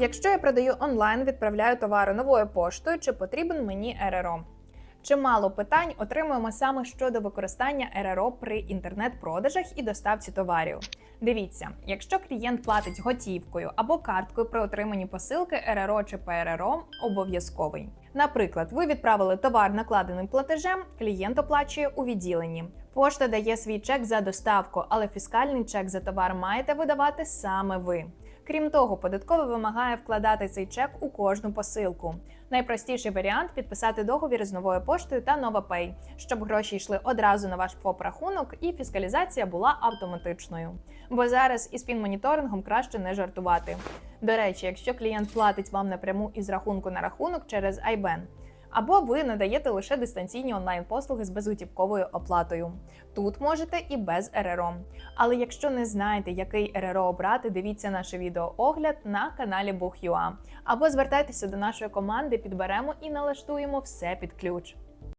Якщо я продаю онлайн, відправляю товари новою поштою, чи потрібен мені РРО? Чимало питань отримуємо саме щодо використання РРО при інтернет-продажах і доставці товарів. Дивіться, якщо клієнт платить готівкою або карткою при отриманні посилки, РРО чи ПРРО обов'язковий. Наприклад, ви відправили товар накладеним платежем, клієнт оплачує у відділенні. Пошта дає свій чек за доставку, але фіскальний чек за товар маєте видавати саме ви. Крім того, податково вимагає вкладати цей чек у кожну посилку. Найпростіший варіант підписати договір з новою поштою та NovaPay, щоб гроші йшли одразу на ваш ФОП-рахунок і фіскалізація була автоматичною. Бо зараз із фінмоніторингом краще не жартувати. До речі, якщо клієнт платить вам напряму із рахунку на рахунок через IBAN, або ви надаєте лише дистанційні онлайн-послуги з безготівковою оплатою. Тут можете і без РРО. Але якщо не знаєте, який РРО обрати, дивіться наше відеоогляд на каналі Бух.ua. або звертайтеся до нашої команди, підберемо і налаштуємо все під ключ.